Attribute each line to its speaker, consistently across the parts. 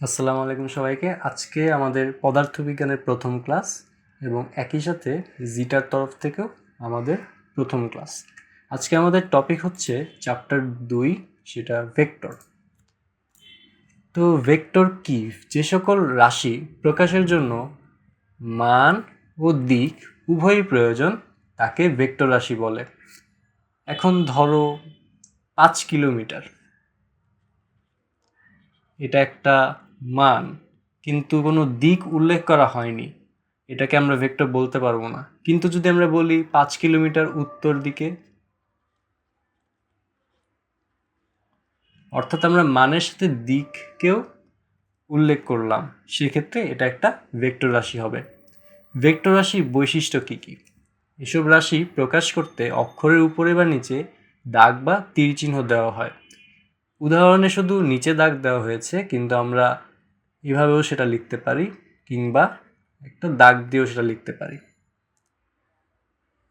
Speaker 1: আসসালামু আলাইকুম সবাইকে। আজকে আমাদের পদার্থবিজ্ঞানের প্রথম ক্লাস এবং একই সাথে জিটার তরফ থেকেও আমাদের প্রথম ক্লাস। আজকে আমাদের টপিক হচ্ছে চ্যাপ্টার দুই, সেটা ভেক্টর। তো ভেক্টর কি? যে সকল রাশি প্রকাশের জন্য মান ও দিক উভয়ই প্রয়োজন, তাকে ভেক্টর রাশি বলে। এখন ধরো পাঁচ কিলোমিটার। এটা একটা মান, কিন্তু কোনো দিক উল্লেখ করা হয়নি। এটাকে আমরা ভেক্টর বলতে পারব না। কিন্তু যদি আমরা বলি পাঁচ কিলোমিটার উত্তর দিকে, অর্থাৎ আমরা মানের সাথে দিককেও উল্লেখ করলাম, সেক্ষেত্রে এটা একটা ভেক্টর রাশি হবে। ভেক্টর রাশির বৈশিষ্ট্য কী কী? এসব রাশি প্রকাশ করতে অক্ষরের উপরে বা নিচে দাগ বা তীর চিহ্ন দেওয়া হয়। উদাহরণে শুধু নিচে দাগ দেওয়া হয়েছে, কিন্তু আমরা এভাবেও সেটা লিখতে পারি কিংবা একটা দাগ দিয়েও সেটা লিখতে পারি।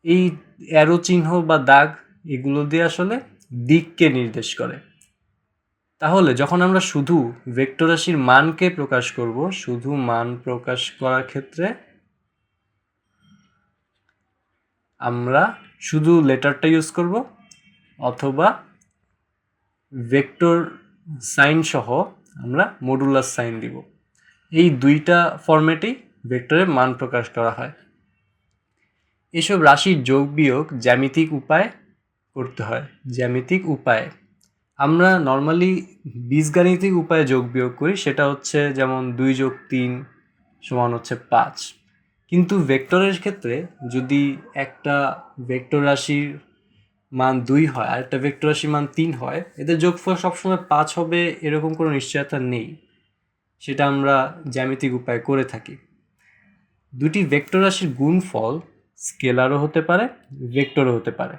Speaker 1: এই অ্যারো চিহ্ন বা দাগ এগুলো দিয়ে আসলে দিককে নির্দেশ করে। তাহলে যখন আমরা শুধু ভেক্টর রাশির মানকে প্রকাশ করব, শুধু মান প্রকাশ করার ক্ষেত্রে আমরা শুধু লেটারটা ইউজ করব অথবা ভেক্টর সাইন সহ আমরা মডুলার সাইন দিব। এই দুইটা ফরম্যাটেই ভেক্টরের মান প্রকাশ করা হয়। এসব রাশির যোগ বিয়োগ জ্যামিতিক উপায় করতে হয়। জ্যামিতিক উপায়ে। আমরা নর্মালি বীজগাণিতিক উপায়ে যোগ বিয়োগ করি, সেটা হচ্ছে যেমন দুই যোগ তিন সমান হচ্ছে পাঁচ। কিন্তু ভেক্টরের ক্ষেত্রে যদি একটা ভেক্টর রাশির মান দুই হয় আর একটা ভেক্টর রাশির মান তিন হয়। এদের যোগফল সবসময় পাঁচ হবে এরকম কোনো নিশ্চয়তা নেই, সেটা আমরা জ্যামিতিক উপায় করে থাকি। দুটি ভেক্টর রাশির গুণফল স্কেলারও হতে পারে ভেক্টরও হতে পারে।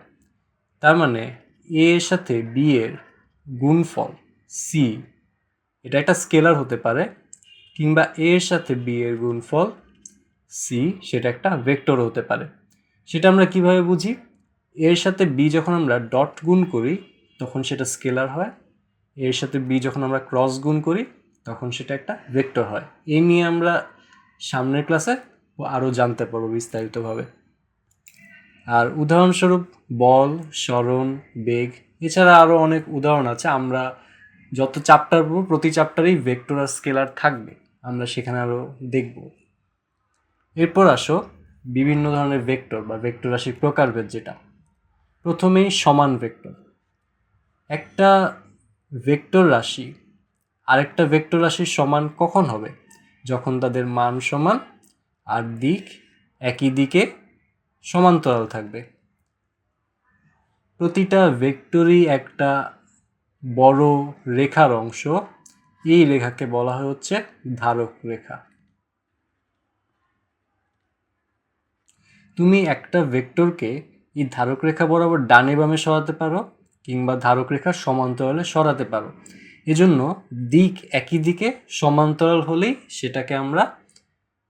Speaker 1: তার মানে এ এর সাথে বি এর গুণফল সি এটা একটা স্কেলার হতে পারে, কিংবা এ এর সাথে বি এর গুণফল সি সেটা একটা ভেক্টর হতে পারে। সেটা আমরা কীভাবে বুঝি? এর সাথে বি যখন আমরা ডট গুণ করি, তখন সেটা স্কেলার হয়। এর সাথে বি যখন আমরা ক্রস গুণ করি, তখন সেটা একটা ভেক্টর হয়। এই নিয়ে আমরা সামনের ক্লাসে আরও জানতে পারব বিস্তারিতভাবে। আর উদাহরণস্বরূপ বল, স্মরণ, বেগ, এছাড়া আরও অনেক উদাহরণ আছে। আমরা যত চ্যাপ্টার পড়ব, প্রতি চ্যাপ্টারেই ভেক্টর আর স্কেলার থাকবে। আমরা সেখানে আরও দেখব। এরপর আসো বিভিন্ন ধরনের ভেক্টর বা ভেক্টর রাশির প্রকারভেদ যেটা। প্রথমেই সমান ভেক্টর। একটা ভেক্টর রাশি, আরেকটা ভেক্টর রাশির সমান কখন হবে? যখন তাদের মান সমান আর দিক একই দিকে সমান্তরাল থাকবে। প্রতিটা ভেক্টরই একটা বড় রেখার অংশ। এই রেখাকে বলা হচ্ছে ধারক রেখা। তুমি একটা ভেক্টরকে এই ধারক রেখা বরাবর ডানে বামে সরাতে পারো কিংবা ধারক রেখার সমান্তরালে সরাতে পারো। এজন্য দিক একই দিকে সমান্তরাল হলেই সেটাকে আমরা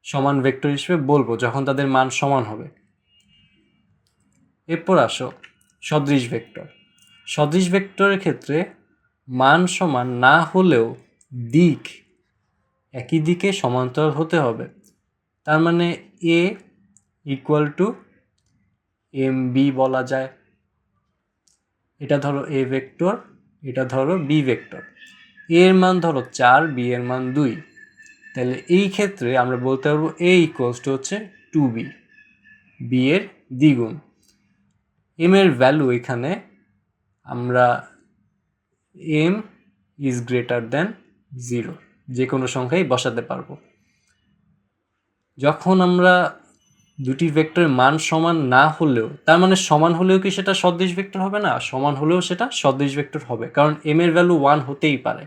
Speaker 1: সমান ভেক্টর হিসেবে বলব যখন তাদের মান সমান হবে। এরপর আসো সদৃশ ভেক্টর। সদৃশ ভেক্টরের ক্ষেত্রে মান সমান না হলেও দিক একই দিকে সমান্তরাল হতে হবে। তার মানে A equal to M B বলা যায়। এটা ধরো এ ভেক্টর এটা ধরো বি ভেক্টর এ এর মান ধরো চার বি এর মান দুই। তাহলে এই ক্ষেত্রে আমরা বলতে পারব এ ইকুয়ালস হচ্ছে টু বি বি এর দ্বিগুণ। এম এর ভ্যালু এখানে আমরা M is greater than zero যে কোনো সংখ্যাই বসাতে পারব। যখন আমরা দুটি ভেক্টরের মান সমান না হলেও, তার মানে সমান হলেও কি সেটা সদৃশ ভেক্টর হবে না? সমান হলেও সেটা সদৃশ ভেক্টর হবে, কারণ এম এর ভ্যালু ওয়ান হতেই পারে।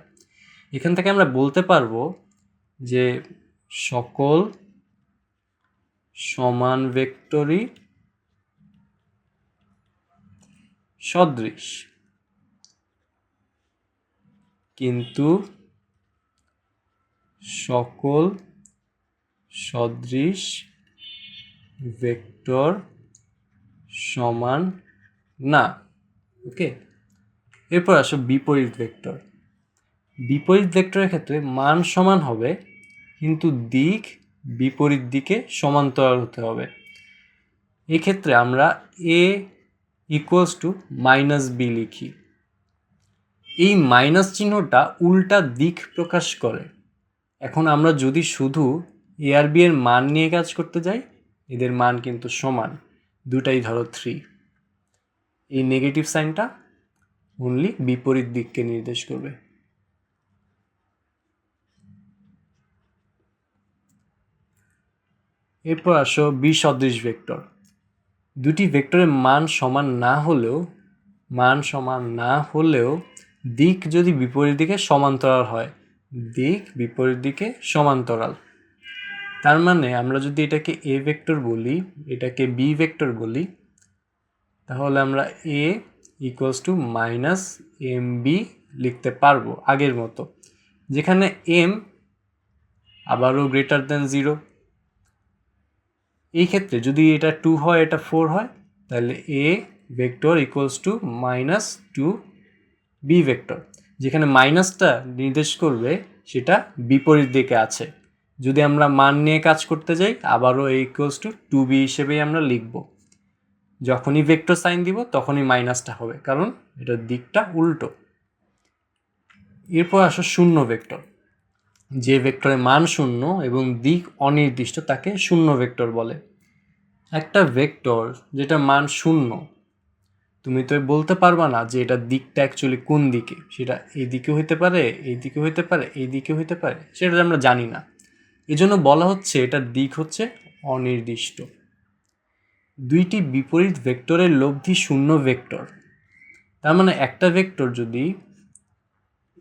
Speaker 1: এখান থেকে আমরা বলতে পারব যে সকল সমান ভেক্টরই সদৃশ কিন্তু সকল সদৃশ ভেক্টর সমান না, ওকে? এরপর আসো বিপরীত ভেক্টর। বিপরীত ভেক্টরের ক্ষেত্রে মান সমান হবে, কিন্তু দিক বিপরীত দিকে সমান্তরাল হতে হবে। এক্ষেত্রে আমরা A equals to minus B লিখি। এই মাইনাস চিহ্নটা উল্টা দিক প্রকাশ করে। এখন আমরা যদি শুধু এ আর বি এর মান নিয়ে কাজ করতে যাই এদের মান কিন্তু সমান দুটাই ধরো থ্রি এই নেগেটিভ সাইনটা অনলি বিপরীত দিককে নির্দেশ করবে। এরপর আসো বি সদৃশ ভেক্টর দুটি ভেক্টরের মান সমান না হলেও, মান সমান না হলেও দিক যদি বিপরীত দিকে সমান্তরাল হয়, দিক বিপরীত দিকে সমান্তরাল। তার মানে আমরা যদি এটাকে এ ভেক্টর বলি, এটাকে বি ভেক্টর বলি, তাহলে আমরা A equals to minus M B লিখতে পারব আগের মতো। যেখানে এম আবারও গ্রেটার দেন জিরো এই ক্ষেত্রে যদি এটা টু হয়, এটা ফোর হয়, তাহলে A vector equals to minus two B vector যেখানে মাইনাসটা নির্দেশ করবে, সেটা বিপরীত দিকে আছে। যদি আমরা মান নিয়ে কাজ করতে যাই, আবারও এই ইকুয়ালস টু টু বি হিসেবেই আমরা লিখব। যখনই ভেক্টর সাইন দিব, তখনই মাইনাসটা হবে, কারণ এটার দিকটা উল্টো। এরপর আসো শূন্য ভেক্টর যে ভেক্টরের মান শূন্য এবং দিক অনির্দিষ্ট তাকে শূন্য ভেক্টর বলে। একটা ভেক্টর যেটা মান শূন্য, তুমি তো বলতে পারবা না যে এটা দিকটা অ্যাকচুয়ালি কোন দিকে। সেটা এই দিকে হইতে পারে এই দিকে হইতে পারে এই দিকে হইতে পারে, সেটা আমরা জানি না। এজন্য বলা হচ্ছে এটার দিক হচ্ছে অনির্দিষ্ট। দুইটি বিপরীত ভেক্টরের লব্ধি শূন্য ভেক্টর। তার মানে একটা ভেক্টর যদি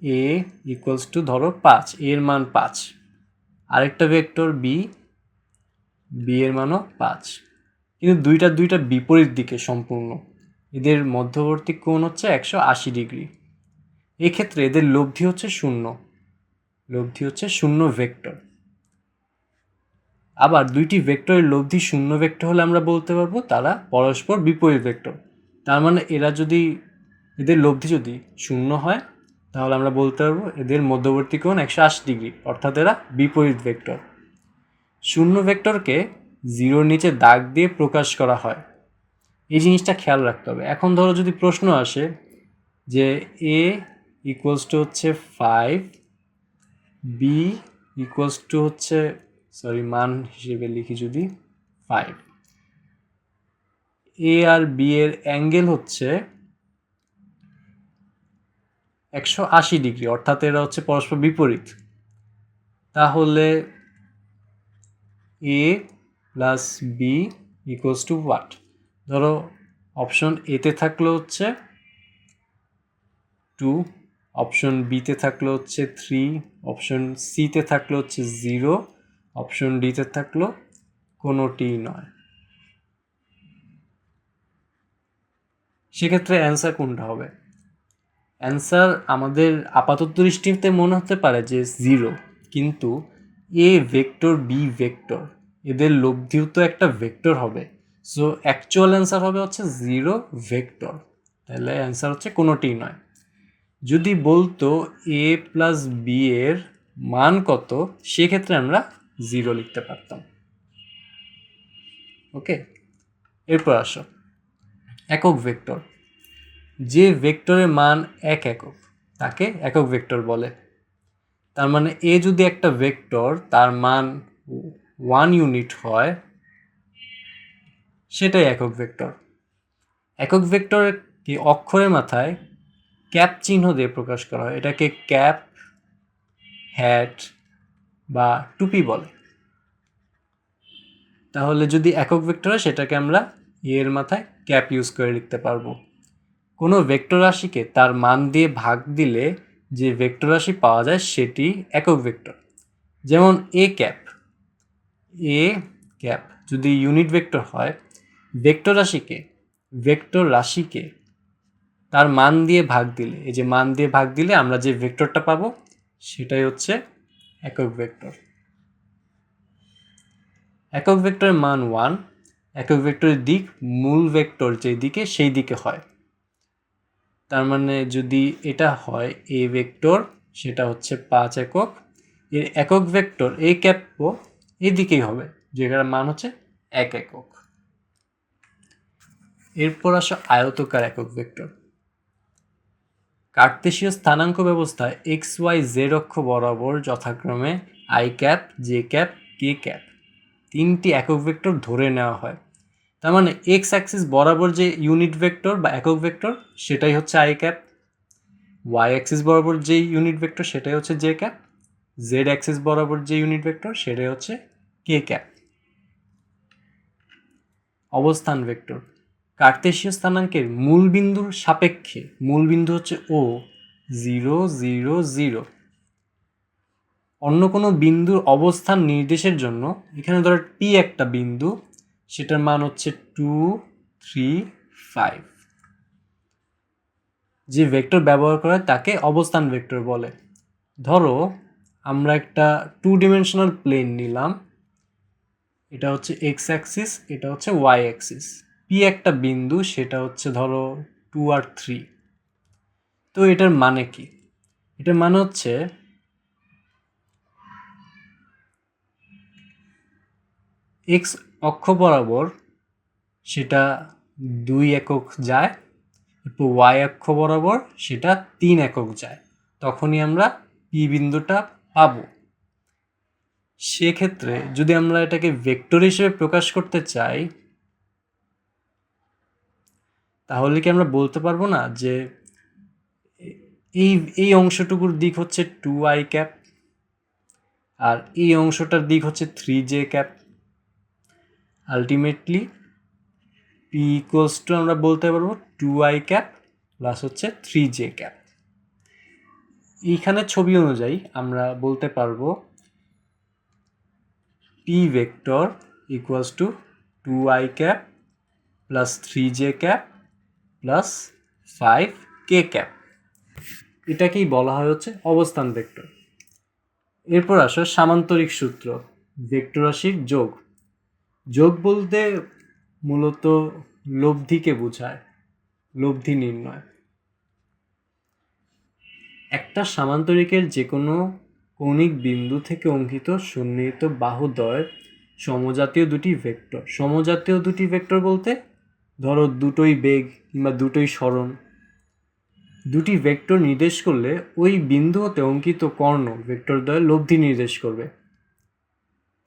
Speaker 1: এ ইকুয়ালস টু ধরো পাঁচ এর মান পাঁচ। আরেকটা ভেক্টর বি বি এর মানও পাঁচ। কিন্তু দুইটা দুইটা বিপরীত দিকে সম্পূর্ণ। এদের মধ্যবর্তী কোণ হচ্ছে একশো আশি ডিগ্রি। এক্ষেত্রে এদের লব্ধি হচ্ছে শূন্য। লব্ধি হচ্ছে শূন্য ভেক্টর। আবার দুইটি ভেক্টরের লব্ধি শূন্য ভেক্টর হলে আমরা বলতে পারব তারা পরস্পর বিপরীত ভেক্টর। তার মানে এরা যদি, এদের লব্ধি যদি শূন্য হয়, তাহলে আমরা বলতে পারব এদের মধ্যবর্তী কোণ একশো আশি ডিগ্রি, অর্থাৎ এরা বিপরীত ভেক্টর। শূন্য ভেক্টরকে জিরোর নিচে দাগ দিয়ে প্রকাশ করা হয়। এই জিনিসটা খেয়াল রাখতে হবে। এখন ধরো যদি প্রশ্ন আসে যে এ ইকুয়ালস টু হচ্ছে ফাইভ বি ইকুয়ালস টু হচ্ছে সরি, মান হিসেবে লিখি যদি ফাইভ এ আর বি এর অ্যাঙ্গেল হচ্ছে একশো আশি ডিগ্রি অর্থাৎ এরা হচ্ছে পরস্পর বিপরীত। তাহলে A plus B equals to what ধরো অপশন এতে থাকল হচ্ছে টু অপশন বিতে থাকল হচ্ছে থ্রি অপশন সিতে থাকল হচ্ছে জিরো অপশন ডিতে থাকল কোনোটি নয়। সেক্ষেত্রে অ্যান্সার কোনটা হবে? অ্যান্সার আমাদের আপাতত দৃষ্টিতে মনে হতে পারে যে জিরো, কিন্তু এ ভেক্টর, বি ভেক্টর, এদের লব্ধিও তো একটা ভেক্টর হবে। সো অ্যাকচুয়াল অ্যান্সার হবে হচ্ছে জিরো ভেক্টর, তাহলে অ্যান্সার হচ্ছে কোনোটিই নয়। যদি বলতো এ প্লাস বি এর মান কত, সেক্ষেত্রে আমরা জিরো লিখতে পারতাম। ওকে? এরপর আসো। একক ভেক্টর। যে ভেক্টরের মান এক একক, তাকে একক ভেক্টর বলে। তার মানে এ যদি একটা ভেক্টর, তার মান ওয়ান ইউনিট হয়, সেটাই একক ভেক্টর। একক ভেক্টরকে অক্ষরের মাথায় ক্যাপ চিহ্ন দিয়ে প্রকাশ করা হয়। এটাকে ক্যাপ হ্যাট বা টুপি বলে। তাহলে যদি একক ভেক্টর হয়, সেটাকে আমরা এর মাথায় ক্যাপ ইউজ করে লিখতে পারব। কোনো ভেক্টর রাশিকে তার মান দিয়ে ভাগ দিলে যে ভেক্টর রাশি পাওয়া যায়, সেটি একক ভেক্টর। যেমন এ ক্যাপ এ ক্যাপ যদি ইউনিট ভেক্টর হয়, ভেক্টর রাশিকে ভেক্টর রাশিকে তার মান দিয়ে ভাগ দিলে, এই যে মান দিয়ে ভাগ দিলে আমরা যে ভেক্টরটা পাবো, সেটাই হচ্ছে একক ভেক্টর। একক ভেক্টরের মান ওয়ান একক ভেক্টরের দিক মূল ভেক্টর যে দিকে সেই দিকে হয়। তার মানে যদি এটা হয় এ ভেক্টর, সেটা হচ্ছে পাঁচ একক। এর একক ভেক্টর এ ক্যাপও এদিকেই হবে, যেটার মান হচ্ছে এক একক। এরপর আসো আয়তকার একক ভেক্টর। কার্তেশীয় স্থানাঙ্ক ব্যবস্থায় এক্স ওয়াই জেড অক্ষ বরাবর যথাক্রমে I cap, J cap, K cap তিনটি একক ভেক্টর ধরে নেওয়া হয়। তার মানে এক্স অ্যাক্সিস বরাবর যে ইউনিট ভেক্টর বা একক ভেক্টর, সেটাই হচ্ছে আই ক্যাপ। ওয়াই অ্যাক্সিস বরাবর যে ইউনিট ভেক্টর, সেটাই হচ্ছে জে ক্যাপ। জেড অ্যাক্সিস বরাবর যে ইউনিট ভেক্টর, সেটাই হচ্ছে কে ক্যাপ। অবস্থান ভেক্টর। কার্তেশীয় স্থানাঙ্কের মূল বিন্দুর সাপেক্ষে, মূল বিন্দু হচ্ছে ও জিরো জিরো জিরো অন্য কোনো বিন্দুর অবস্থান নির্দেশের জন্য এখানে ধরো টি একটা বিন্দু, সেটার মান হচ্ছে টু থ্রি ফাইভ যে ভেক্টর ব্যবহার করা তাকে অবস্থান ভেক্টর বলে। ধরো, আমরা একটা টু ডিমেনশনাল প্লেন নিলাম। এটা হচ্ছে এক্স অ্যাক্সিস এটা হচ্ছে ওয়াই অ্যাক্সিস পি একটা বিন্দু, সেটা হচ্ছে ধরো টু আর থ্রি তো এটার মানে কি? এটার মানে হচ্ছে এক্স অক্ষ বরাবর সেটা দুই একক যায়, এরপর ওয়াই অক্ষ বরাবর সেটা তিন একক যায়। তখনই আমরা পি বিন্দুটা পাব। সেক্ষেত্রে যদি আমরা এটাকে ভেক্টর হিসেবে প্রকাশ করতে চাই তাহলে কি আমরা বলতে পারব না যে এই এই অংশটুকুর দিক হচ্ছে টু আই ক্যাপ আর এই অংশটার দিক হচ্ছে three J cap ultimately P equals to আমরা বলতে পারব টু আই ক্যাপ প্লাস হচ্ছে থ্রি জে ক্যাপ এইখানে ছবি অনুযায়ী আমরা বলতে পারব P vector equals to two I cap plus three J cap plus five K cap. এটাকেই বলা হয় হচ্ছে অবস্থান ভেক্টর। এরপর আসো সামান্তরিক সূত্র, ভেক্টর রাশির যোগ। যোগ বলতে মূলত লব্ধিকে বোঝায়, লব্ধি নির্ণয়। একটা সামান্তরিকের যে কোনো কৌণিক বিন্দু থেকে অঙ্কিত সন্নিহিত বাহুদ্বয় সমজাতীয় দুটি ভেক্টর। সমজাতীয় দুটি ভেক্টর বলতে ধরো দুটোই বেগ কিংবা দুটোই সরণ দুটি ভেক্টর নির্দেশ করলে ওই বিন্দু হতে অঙ্কিত কর্ণ ভেক্টর দ্বয় লব্ধি নির্দেশ করবে।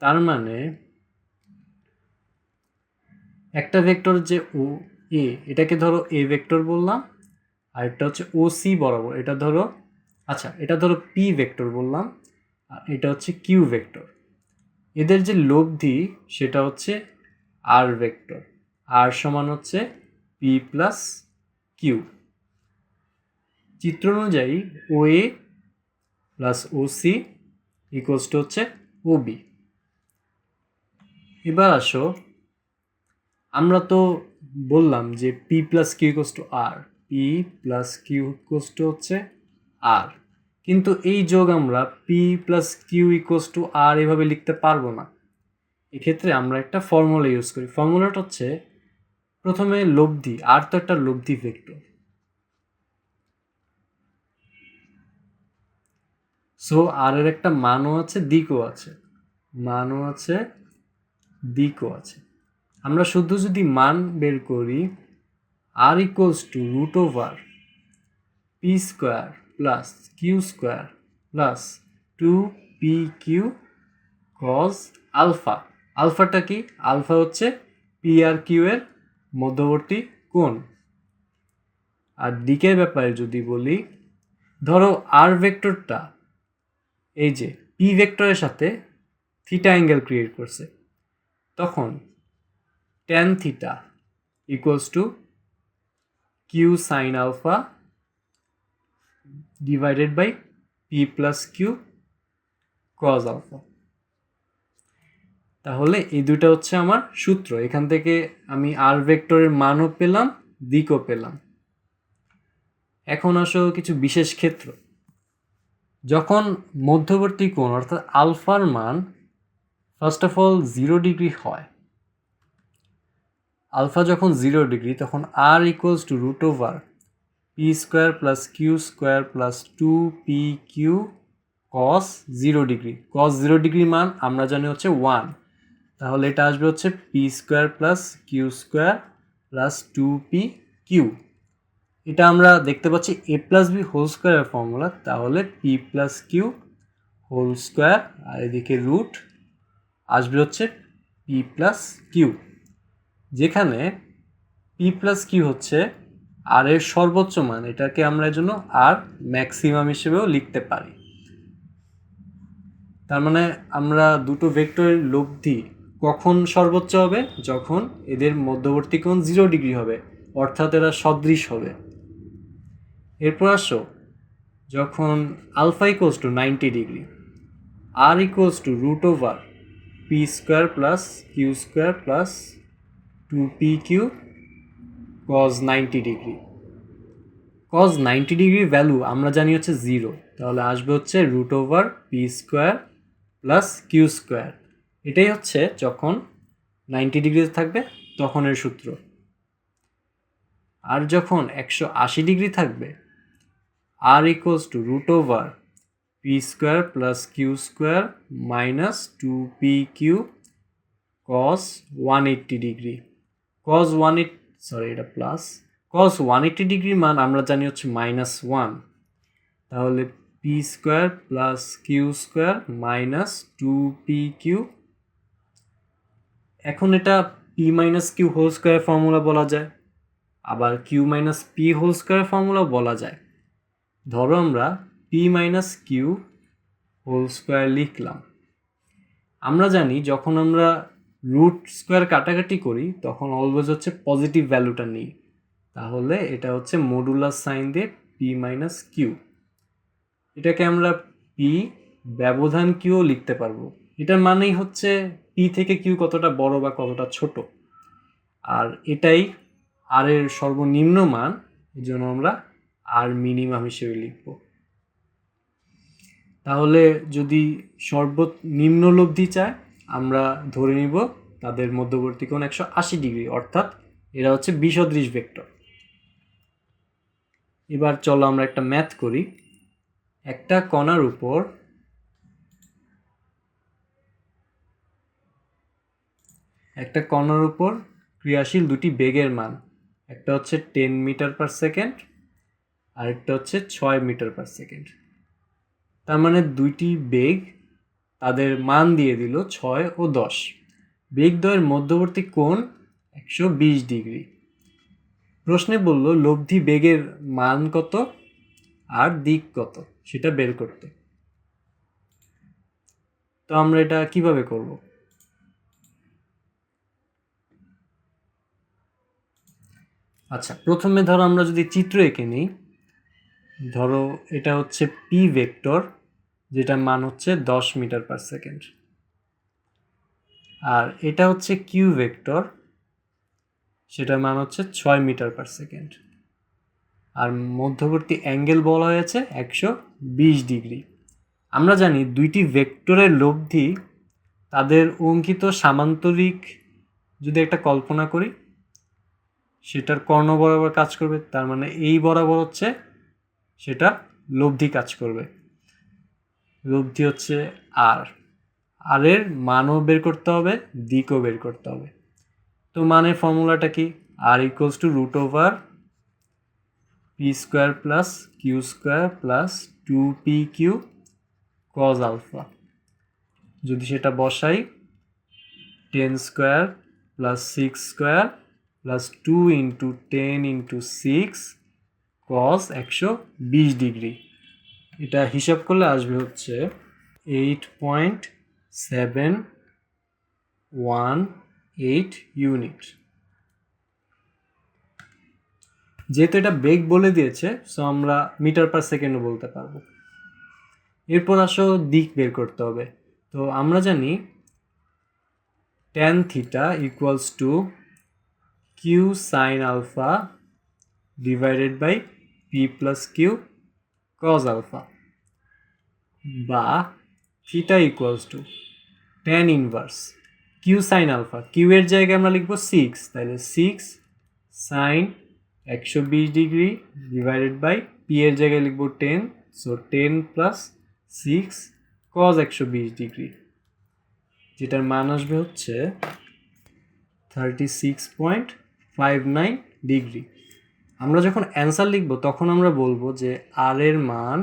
Speaker 1: তার মানে একটা ভেক্টর যে ও এ এটাকে ধরো এ ভেক্টর বললাম, আর একটা হচ্ছে ও সি বরাবর, এটা ধরো আচ্ছা এটা ধরো পি ভেক্টর বললাম, আর এটা হচ্ছে কিউ ভেক্টর এদের যে লব্ধি, সেটা হচ্ছে আর ভেক্টর আর সমান হচ্ছে পি প্লাস কিউ চিত্র অনুযায়ী O A plus O C equals হচ্ছে ও বি এবার আসো। আমরা তো বললাম যে P plus Q equals to R P plus Q equals to হচ্ছে আর কিন্তু এই যোগ আমরা P plus Q equals to R এভাবে লিখতে পারব না। এক্ষেত্রে আমরা একটা ফর্মুলা ইউজ করি। ফর্মুলাটা হচ্ছে প্রথমে লব্ধি, আর তো একটা লব্ধি ভেক্টর সো আর এর একটা মানও আছে, দিকও আছে। মানও আছে, দিকও আছে। আমরা শুধু যদি মান বের করি R equals to root over P square plus Q square plus two P Q cos alpha আলফাটা কি? আলফা হচ্ছে পি আর কিউ এর মধ্যবর্তী কোণ। আর দিকের ব্যাপারে যদি বলি, ধরো আর ভেক্টরটা এই যে পি ভেক্টরের সাথে থিটা অ্যাঙ্গেল ক্রিয়েট করছে, তখন tan theta equals to Q sine alpha divided by P plus Q cos alpha তাহলে এই দুটা হচ্ছে আমার সূত্র। এখান থেকে আমি আর ভেক্টরের মানও পেলাম, দিকও পেলাম। এখন আসো কিছু বিশেষ ক্ষেত্র। যখন মধ্যবর্তী কোণ, অর্থাৎ আলফার মান first of all zero degree হয়, আলফা যখন জিরো ডিগ্রি তখন আর equals to root over P square plus Q square plus two P Q cos zero degree cos zero degree মান আমরা জানি হচ্ছে ওয়ান তাহলে এটা আসবে হচ্ছে P square plus Q square plus two P Q এটা আমরা দেখতে পাচ্ছি এ প্লাস বি হোল স্কোয়ারের ফর্মুলা তাহলে P plus Q whole square আর এদিকে রুট আসবে হচ্ছে পি প্লাস কিউ যেখানে পি প্লাস কিউ হচ্ছে আর এর সর্বোচ্চ মান, এটাকে আমরা এর জন্য আর ম্যাক্সিমাম হিসেবেও লিখতে পারি। তার মানে আমরা দুটো ভেক্টরের লব্ধি কখন সর্বোচ্চ হবে? যখন এদের মধ্যবর্তী কোণ জিরো ডিগ্রি হবে, অর্থাৎ এরা সদৃশ হবে। এরপর আসো, যখন alpha equals to ninety degree R equals to root over P square plus Q square plus two P Q cos ninety degree cos ninety degree value আমরা জানি হচ্ছে জিরো তাহলে আসবে হচ্ছে root over P square plus Q square এটাই হচ্ছে যখন ninety ডিগ্রিতে থাকবে, তখনের সূত্র। আর যখন একশো আশি ডিগ্রি থাকবে R equals to root over P square plus Q square minus two P Q cos one eighty degree cos one eight sorry এটা প্লাস কস ওয়ান এইট্টি ডিগ্রির মান আমরা জানি হচ্ছে মাইনাস ওয়ান তাহলে P square plus Q square minus two P Q এখন এটা P minus Q whole square formula বলা যায়। আবার Q minus P whole square formula বলা যায়। ধরো আমরা P minus Q whole square লিখলাম। আমরা জানি যখন আমরা রুট স্কোয়ার কাটাকাটি করি, তখন অলওয়েজ হচ্ছে পজিটিভ ভ্যালুটা নিই। তাহলে এটা হচ্ছে মডুলার সাইন দিয়ে পি মাইনাস কিউ এটাকে আমরা পি ব্যবধান কিউ লিখতে পারব। এটার মানেই হচ্ছে পি থেকে কিউ কতটা বড় বা কতটা ছোট? আর এটাই আর এর সর্বনিম্ন মান, এই জন্য আমরা আর মিনিমাম হিসেবে লিখব। তাহলে যদি সর্বনিম্ন লব্ধি চায়, আমরা ধরে নিব তাদের মধ্যবর্তী কোণ একশো আশি ডিগ্রি, অর্থাৎ এরা হচ্ছে বিসদৃশ ভেক্টর। এবার চলো আমরা একটা ম্যাথ করি। একটা কণার উপর একটা কণার উপর ক্রিয়াশীল দুটি বেগের মান। একটা হচ্ছে টেন মিটার পার সেকেন্ড আরেকটা হচ্ছে ছয় মিটার পার সেকেন্ড তার মানে দুইটি বেগ তাদের মান দিয়ে দিল ছয় ও দশ। বেগদ্বয়ের মধ্যবর্তী কোণ একশো বিশ ডিগ্রি। প্রশ্নে বলল, লব্ধি বেগের মান কত আর দিক কত? সেটা বের করতে। তো আমরা এটা কীভাবে করব? আচ্ছা প্রথমে ধরো আমরা যদি চিত্র এঁকে নিই, ধরো এটা হচ্ছে পি ভেক্টর যেটার মান হচ্ছে দশ মিটার পার সেকেন্ড আর এটা হচ্ছে কিউ ভেক্টর সেটার মান হচ্ছে ছয় মিটার পার সেকেন্ড আর মধ্যবর্তী অ্যাঙ্গেল বলা হয়েছে একশো বিশ ডিগ্রি। আমরা জানি দুইটি ভেক্টরের লব্ধি, তাদের অঙ্কিত সামান্তরিক, যদি একটা কল্পনা করি সেটার কর্ণ বরাবর কাজ করবে, তার মানে এই বরাবর হচ্ছে সেটা লব্ধি কাজ করবে। লব্ধি হচ্ছে আর আর এর মানও বের করতে হবে, দিকও বের করতে হবে। তো মানের ফর্মুলাটা কি? R equals to root over P square plus Q square plus two P Q cos alpha যদি সেটা বসাই ten square plus six square plus two into ten into six cos একশো বিশ ডিগ্রি। এটা হিসাব করলে আসবে হচ্ছে eight point seven one eight unit যেহেতু এটা বেগ বলে দিয়েছে সো আমরা মিটার পার সেকেন্ডও বলতে পারব। এরপর আসো দিক বের করতে হবে। তো আমরা জানি tan theta equals to Q sine alpha divided by P plus Q cos alpha বা theta equals to tan inverse Q sine alpha Q এর জায়গায় আমরা লিখব সিক্স তাহলে সিক্স সাইন একশো বিশ ডিগ্রি ডিভাইডেড বাই পি এর জায়গায় লিখব ten so ten plus six cos একশো বিশ ডিগ্রি যেটার মান আসবে হচ্ছে thirty six point five nine degree আমরা যখন অ্যান্সার লিখব, তখন আমরা বলব যে আর এর মান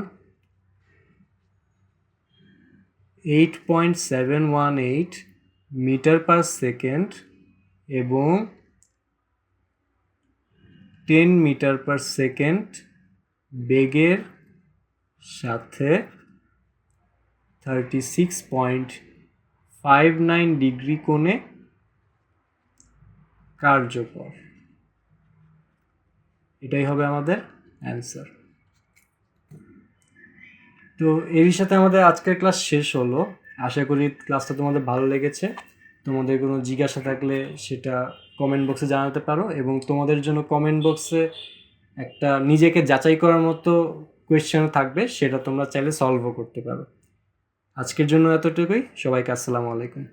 Speaker 1: eight point seven one eight metre per second এবং টেন মিটার পার সেকেন্ড বেগের সাথে thirty six point five nine degree কোণে কার্যকর। এটাই হবে আমাদের অ্যান্সার তো এরই সাথে আমাদের আজকের ক্লাস শেষ হলো। আশা করি ক্লাসটা তোমাদের ভালো লেগেছে। তোমাদের কোনো জিজ্ঞাসা থাকলে সেটা কমেন্ট বক্সে জানাতে পারো এবং তোমাদের জন্য কমেন্ট বক্সে একটা নিজেকে যাচাই করার মতো কোয়েশ্চেন থাকবে, সেটা তোমরা চাইলে সলভও করতে পারো। আজকের জন্য এতটুকুই। সবাইকে আসসালামু আলাইকুম।